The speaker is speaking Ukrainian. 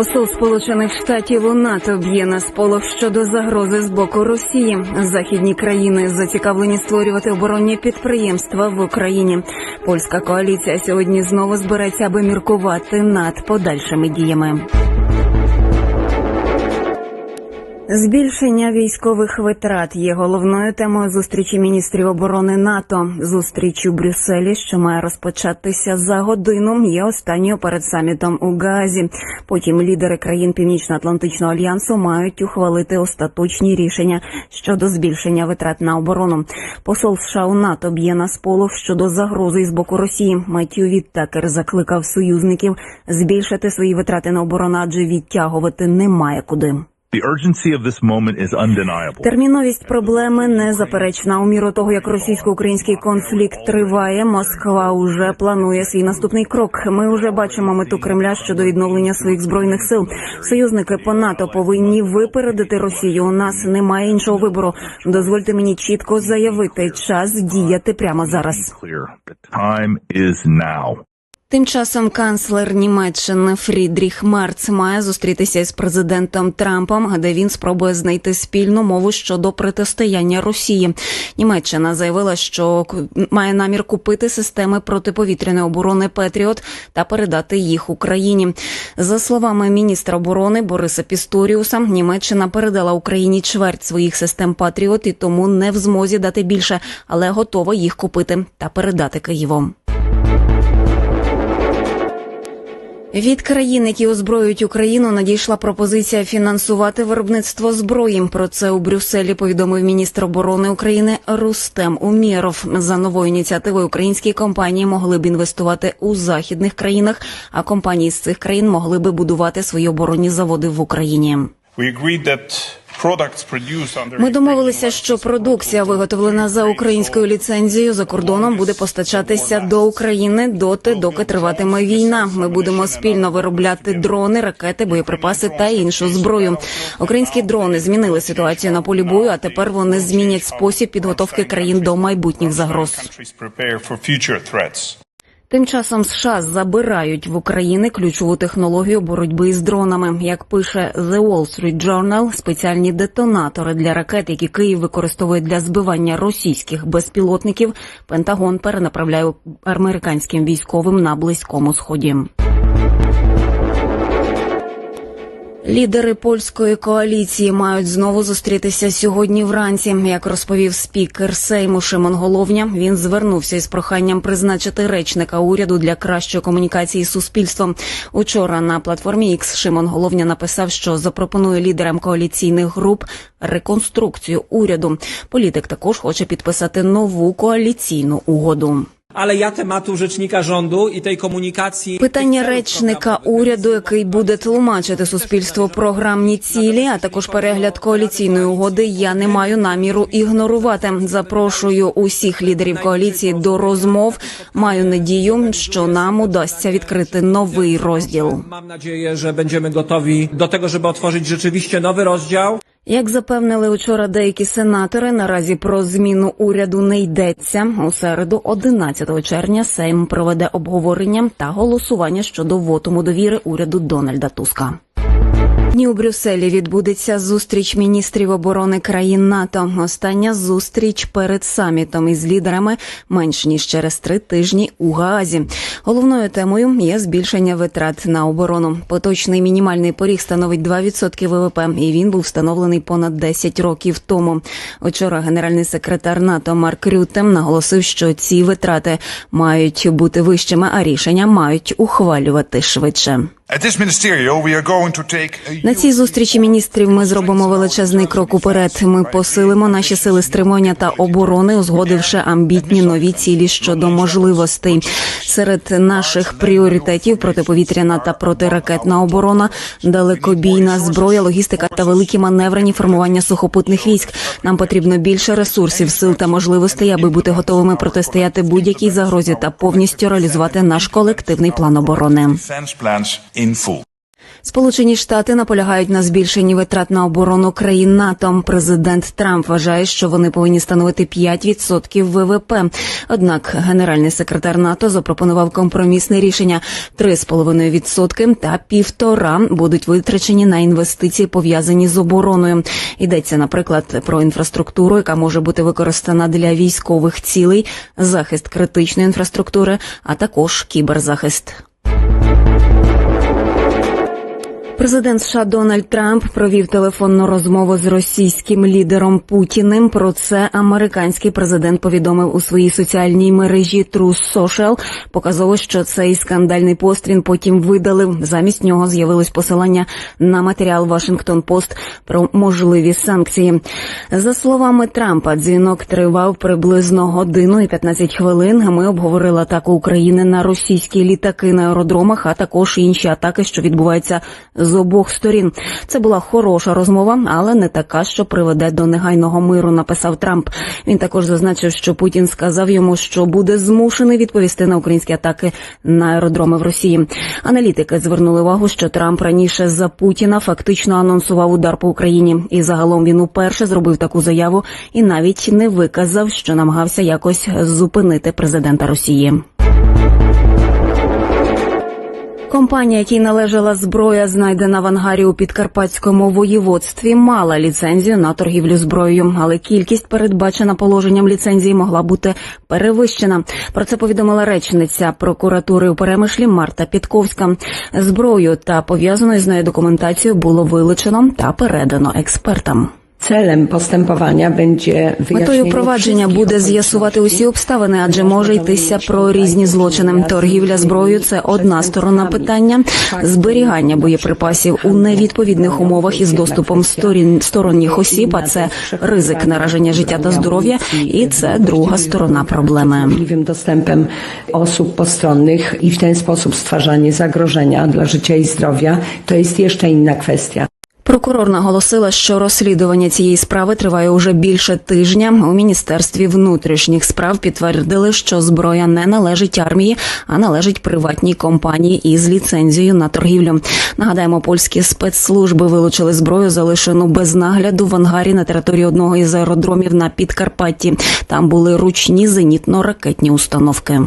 Посол Сполучених Штатів у НАТО б'є на сполох щодо загрози з боку Росії. Західні країни зацікавлені створювати оборонні підприємства в Україні. Польська коаліція сьогодні знову збереться, аби міркувати над подальшими діями. Збільшення військових витрат є головною темою зустрічі міністрів оборони НАТО. Зустріч у Брюсселі, що має розпочатися за годину, є останньою перед самітом у Гаазі. Потім лідери країн Північно-Атлантичного альянсу мають ухвалити остаточні рішення щодо збільшення витрат на оборону. Посол США у НАТО б'є на сполох щодо загрози з боку Росії. Меттью Віттакер закликав союзників збільшити свої витрати на оборону, адже відтягувати немає куди. The urgency of this moment is undeniable. Терміновість проблеми незаперечна. У міру того, як російсько-український конфлікт триває, Москва уже планує свій наступний крок. Ми вже бачимо мету Кремля щодо відновлення своїх збройних сил. Союзники по НАТО повинні випередити Росію. У нас немає іншого вибору. Дозвольте мені чітко заявити час діяти прямо зараз. Тим часом канцлер Німеччини Фрідріх Мерц має зустрітися із президентом Трампом, де він спробує знайти спільну мову щодо протистояння Росії. Німеччина заявила, що має намір купити системи протиповітряної оборони Петріот та передати їх Україні. За словами міністра оборони Бориса Пісторіуса, Німеччина передала Україні чверть своїх систем Патріот і тому не в змозі дати більше, але готова їх купити та передати Києву. Від країн, які озброюють Україну, надійшла пропозиція фінансувати виробництво зброї. Про це у Брюсселі повідомив міністр оборони України Рустем Умєров. За новою ініціативою українські компанії могли б інвестувати у західних країнах, а компанії з цих країн могли би будувати свої оборонні заводи в Україні. Ми домовилися, що продукція, виготовлена за українською ліцензією за кордоном, буде постачатися до України доти, доки триватиме війна. Ми будемо спільно виробляти дрони, ракети, боєприпаси та іншу зброю. Українські дрони змінили ситуацію на полі бою, а тепер вони змінять спосіб підготовки країн до майбутніх загроз. Тим часом США забирають в Україні ключову технологію боротьби з дронами. Як пише The Wall Street Journal, спеціальні детонатори для ракет, які Київ використовує для збивання російських безпілотників, Пентагон перенаправляє американським військовим на близькому сході. Лідери польської коаліції мають знову зустрітися сьогодні вранці. Як розповів спікер Сейму Шимон Головня, він звернувся із проханням призначити речника уряду для кращої комунікації з суспільством. Учора на платформі X Шимон Головня написав, що запропонує лідерам коаліційних груп реконструкцію уряду. Політик також хоче підписати нову коаліційну угоду. Ale ja tematu rzecznika rządu i tej komunikacji. Питання речника уряду, який буде тлумачити суспільству програмні цілі, а також перегляд коаліційної угоди. Я не маю наміру ігнорувати. Запрошую усіх лідерів коаліції до розмов. Маю надію, що нам удасться відкрити новий розділ. Mam nadzieję, że będziemy gotowi do tego, żeby otworzyć rzeczywiście nowy rozdział. Як запевнили учора деякі сенатори, наразі про зміну уряду не йдеться. У середу, 11 червня, Сейм проведе обговорення та голосування щодо вотуму довіри уряду Дональда Туска. Дні у Брюсселі відбудеться зустріч міністрів оборони країн НАТО. Остання зустріч перед самітом із лідерами менш ніж через три тижні у Гаазі. Головною темою є збільшення витрат на оборону. Поточний мінімальний поріг становить 2% ВВП, і він був встановлений понад 10 років тому. Учора генеральний секретар НАТО Марк Рютем наголосив, що ці витрати мають бути вищими, а рішення мають ухвалювати швидше. На цій зустрічі міністрів ми зробимо величезний крок уперед. Ми посилимо наші сили стримування та оборони, узгодивши амбітні нові цілі щодо можливостей. Серед наших пріоритетів протиповітряна та протиракетна оборона, далекобійна зброя, логістика та великі маневрені формування сухопутних військ. Нам потрібно більше ресурсів, сил та можливостей, аби бути готовими протистояти будь-якій загрозі та повністю реалізувати наш колективний план оборони. Full. Сполучені Штати наполягають на збільшенні витрат на оборону країн НАТО. Президент Трамп вважає, що вони повинні становити 5% ВВП. Однак генеральний секретар НАТО запропонував компромісне рішення 3,5% та півтора будуть витрачені на інвестиції, пов'язані з обороною. Йдеться, наприклад, про інфраструктуру, яка може бути використана для військових цілей, захист критичної інфраструктури, а також кіберзахист. Президент США Дональд Трамп провів телефонну розмову з російським лідером Путіним. Про це американський президент повідомив у своїй соціальній мережі Truth Social. Показово, що цей скандальний пост він потім видалив. Замість нього з'явилось посилання на матеріал Washington Post про можливі санкції. За словами Трампа, дзвінок тривав приблизно годину і 15 хвилин. Ми обговорили атаку України на російські літаки на аеродромах, а також інші атаки, що відбуваються з обох сторін. Це була хороша розмова, але не така, що приведе до негайного миру. Написав Трамп. Він також зазначив, що Путін сказав йому, що буде змушений відповісти на українські атаки на аеродроми в Росії. Аналітики звернули увагу, що Трамп раніше за Путіна фактично анонсував удар по Україні, і загалом він уперше зробив таку заяву і навіть не виказав, що намагався якось зупинити президента Росії. Компанія, якій належала зброя, знайдена в ангарі у підкарпатському воєводстві, мала ліцензію на торгівлю зброєю, але кількість, передбачена положенням ліцензії, могла бути перевищена. Про це повідомила речниця прокуратури у Перемишлі Марта Підковська. Зброю та пов'язаною з нею документацію було вилучено та передано експертам. Celem postępowania będzie Метою провадження буде з'ясувати усі обставини, адже може йтися про різні злочини. Торгівля зброєю – це одна сторона питання. Зберігання боєприпасів у невідповідних умовах із доступом сторін сторонніх осіб. А це ризик нараження життя та здоров'я, і це друга сторона проблеми. dostępem osób postronnych i w ten sposób stwarzanie zagrożenia dla życia i zdrowia to jest jeszcze inna kwestia. Прокурор наголосила, що розслідування цієї справи триває уже більше тижня. У міністерстві внутрішніх справ підтвердили, що зброя не належить армії, а належить приватній компанії із ліцензією на торгівлю. Нагадаємо, польські спецслужби вилучили зброю, залишену без нагляду в ангарі на території одного із аеродромів на Підкарпатті. Там були ручні зенітно-ракетні установки.